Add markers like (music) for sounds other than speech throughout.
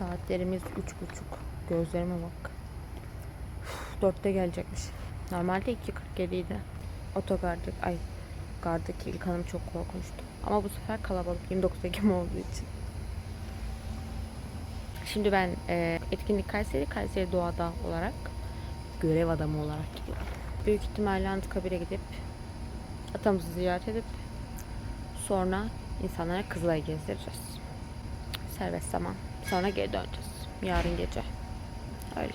Saatlerimiz üç buçuk. Gözlerime bak. Dörtte gelecekmiş. Normalde 2.47 idi. Otogardık, ay gardaki ilk hanım çok korkunçtu. Ama bu sefer kalabalık 29 Ekim olduğu için. Şimdi ben e, etkinlik Kayseri, Kayseri Doğada olarak görev adamı olarak gidiyorum. Büyük ihtimalle Anıtkabir'e gidip atamızı ziyaret edip sonra insanlara Kızılay'ı gezdireceğiz. Serbest zaman. Sonra geri döneceğiz. Yarın gece. Öyle.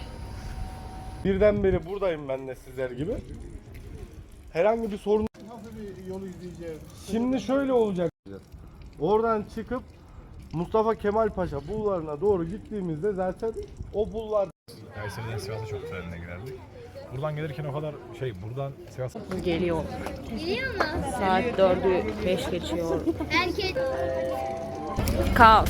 Birden beri buradayım ben de sizler gibi. Herhangi bir sorun Nasıl bir yol izleyeceğiz? Şimdi şöyle olacak. Oradan çıkıp Mustafa Kemal Paşa bulvarına doğru gittiğimizde zaten o bulvar Kayseri'den Sivas'a çok trenle girerdik. Buradan gelirken o kadar şey buradan Sivas'a Geliyor. Geliyor mu? Saat 4'ü 5 geçiyor. Erkek. Kaos.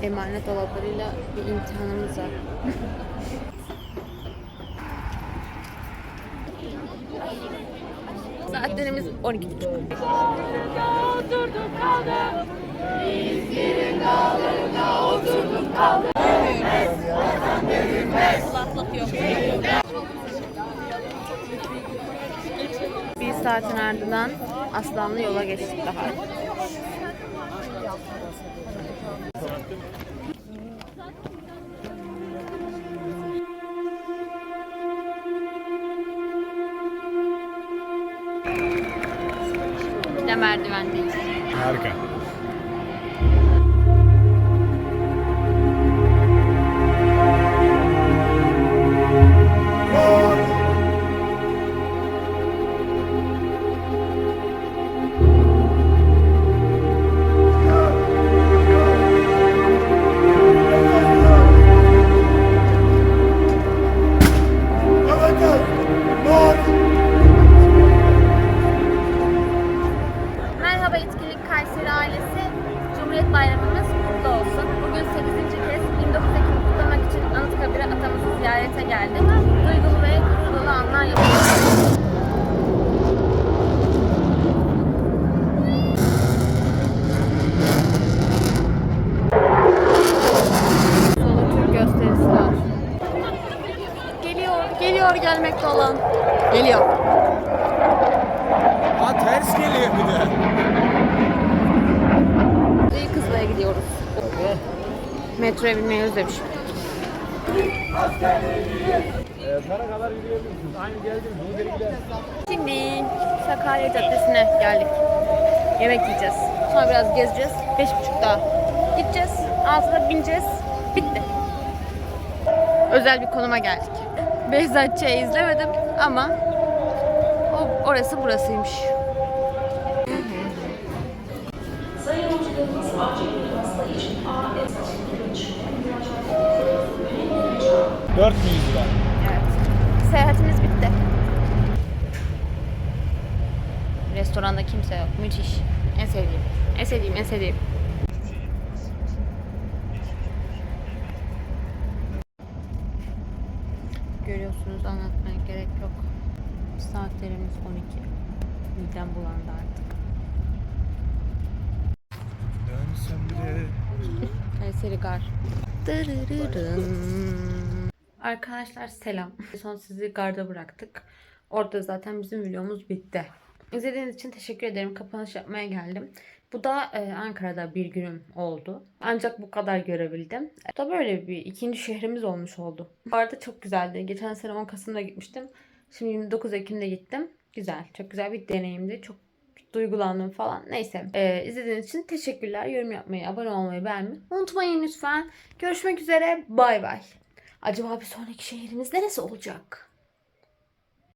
saat yok 2 saat falan kaldı. Kırıklar gidiyoruz. Az kaldı. Saatlerimiz 11.30. İnanabiliyor musunuz? İndik. Emanet dolaplarıyla bir imtihanımız var. (laughs) Saatlerimiz 12.30. Bir saatin ardından Aslanlı yola geçtik daha. Bir de merdivendeyiz. harika. Olan. Geliyor. Ha ters geliyor bir de. İyi Kızılay'a gidiyoruz. Metroya binmeyi özlemişim. Sana kadar yürüyebilirsiniz. Aynı. Şimdi Sakarya Caddesi'ne geldik. Yemek yiyeceğiz. Sonra biraz gezeceğiz. Beş buçukta gideceğiz. Altıda bineceğiz. Bitti. Özel bir konuma geldik. Behzatçı'yı izlemedim ama o, orası burasıymış. Dört müyüz lira? Evet. Seyahatimiz bitti. Restoranda kimse yok. Müthiş. En sevdiğim. En sevdiğim, en sevdiğim. Görüyorsunuz anlatmaya gerek yok. Saatlerimiz 12. Midem bulandı artık. Kayseri Gar. Dırırırın. Arkadaşlar selam. Son sizi garda bıraktık. Orada zaten bizim videomuz bitti. İzlediğiniz için teşekkür ederim. Kapanış yapmaya geldim. Bu da e, Ankara'da bir günüm oldu. Ancak bu kadar görebildim. Bu da böyle bir ikinci şehrimiz olmuş oldu. Bu arada çok güzeldi. Geçen sene 10 Kasım'da gitmiştim. Şimdi 29 Ekim'de gittim. Güzel. Çok güzel bir deneyimdi. Çok duygulandım falan. Neyse. E, izlediğiniz için teşekkürler. Yorum yapmayı, abone olmayı, beğenmeyi unutmayın lütfen. Görüşmek üzere. Bay bay. Acaba bir sonraki şehrimiz neresi olacak?